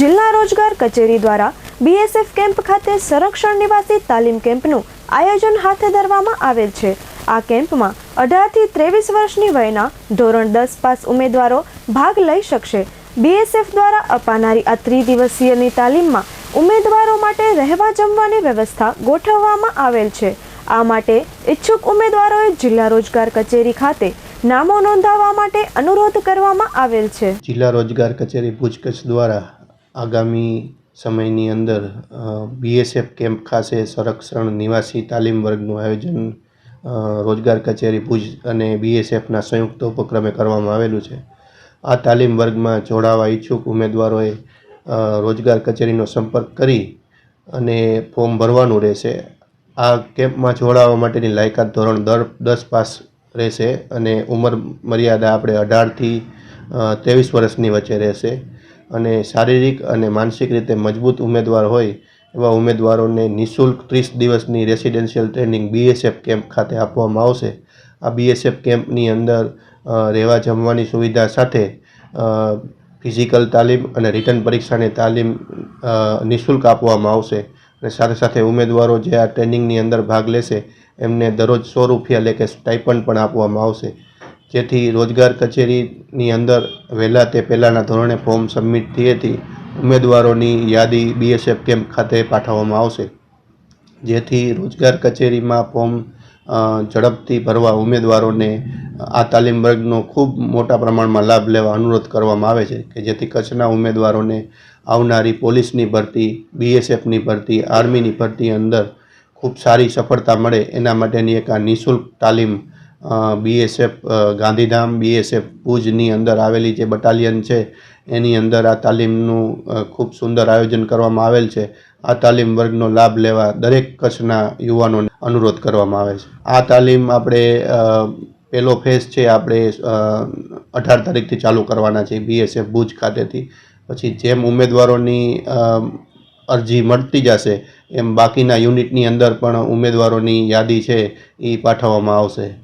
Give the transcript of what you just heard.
જિલ્લા રોજગાર કચેરી દ્વારા બીએસએફ કેમ્પ ખાતે સંરક્ષણ નિવાસી તાલીમ કેમ્પનું આયોજન હાથ ધરવામાં આવેલ છે. આ કેમ્પમાં અઢારથી ત્રેવીસ વર્ષની વયના ધોરણ દસ પાસ ઉમેદવારો ભાગ લઈ શકશે. બીએસએફ દ્વારા અપાનારી આ ત્રિદિવસીયની તાલીમમાં ઉમેદવારો માટે રહેવા જમવાની વ્યવસ્થા ગોઠવવામાં આવેલ છે. આ માટે ઈચ્છુક ઉમેદવારોએ જિલ્લા રોજગાર કચેરી ખાતે નામો નોંધાવવા માટે અનુરોધ કરવામાં આવેલ છે. જિલ્લા રોજગાર કચેરી કચ્છ દ્વારા આગામી સમયની અંદર બીએસએફ કેમ્પ ખાતે સંરક્ષણ નિવાસી તાલીમ વર્ગનું આયોજન રોજગાર કચેરી ભુજ અને બીએસએફના સંયુક્ત ઉપક્રમે કરવામાં આવેલું છે. આ તાલીમ વર્ગમાં જોડાવા ઈચ્છુક ઉમેદવારોએ રોજગાર કચેરીનો સંપર્ક કરી અને ફોર્મ ભરવાનું રહેશે. આ કેમ્પમાં જોડાવા માટેની લાયકાત ધોરણ દર દસ પાસ રહેશે અને ઉંમર મર્યાદા આપણે અઢારથી ત્રેવીસ વર્ષની વચ્ચે રહેશે. અને શારીરિક અને માનસિક રીતે મજબૂત ઉમેદવાર હોય એવા ઉમેદવારોને નિઃશુલ્ક ત્રીસ દિવસની રેસિડેન્શિયલ ટ્રેનિંગ બીએસએફ કેમ્પ ખાતે આપવામાં આવશે. આ બીએસએફ કેમ્પની અંદર રહેવા જમવાની સુવિધા સાથે ફિઝિકલ તાલીમ અને રિટર્ન પરીક્ષાની તાલીમ નિઃશુલ્ક આપવામાં આવશે. અને સાથે સાથે ઉમેદવારો જે આ ટ્રેનિંગની અંદર ભાગ લેશે, એમને દરરોજ સો રૂપિયા લેખે સ્ટાઇપન્ડ પણ આપવામાં આવશે. જેથી રોજગાર કચેરીની અંદર વહેલા તે પહેલાંના ધોરણે ફોર્મ સબમિટ થઈ હતી. ઉમેદવારોની યાદી બીએસએફ કેમ્પ ખાતે પાઠવવામાં આવશે. જેથી રોજગાર કચેરીમાં ફોર્મ ઝડપથી ભરવા ઉમેદવારોને આ તાલીમ વર્ગનો ખૂબ મોટા પ્રમાણમાં લાભ લેવા અનુરોધ કરવામાં આવે છે કે જેથી કચ્છના ઉમેદવારોને આવનારી પોલીસની ભરતી, બીએસએફની ભરતી, આર્મીની ભરતી અંદર ખૂબ સારી સફળતા મળે. એના માટેની એક આ નિઃશુલ્ક તાલીમ બીએસએફ ગાંધીધામ બીએસએફ ભુજની અંદર આવેલી જે બટાલિયન છે, એની અંદર આ તાલીમનું ખૂબ સુંદર આયોજન કરવામાં આવેલ છે. આ તાલીમ વર્ગનો લાભ લેવા દરેક કચ્છના યુવાનોને અનુરોધ કરવામાં આવે છે. આ તાલીમ આપણે પહેલો ફેઝ છે, આપણે અઢાર તારીખથી ચાલુ કરવાના છે બીએસએફ ભુજ ખાતેથી. પછી જેમ ઉમેદવારોની અરજી મળતી જશે, એમ બાકીના યુનિટની અંદર પણ ઉમેદવારોની યાદી છે એ પાઠવવામાં આવશે.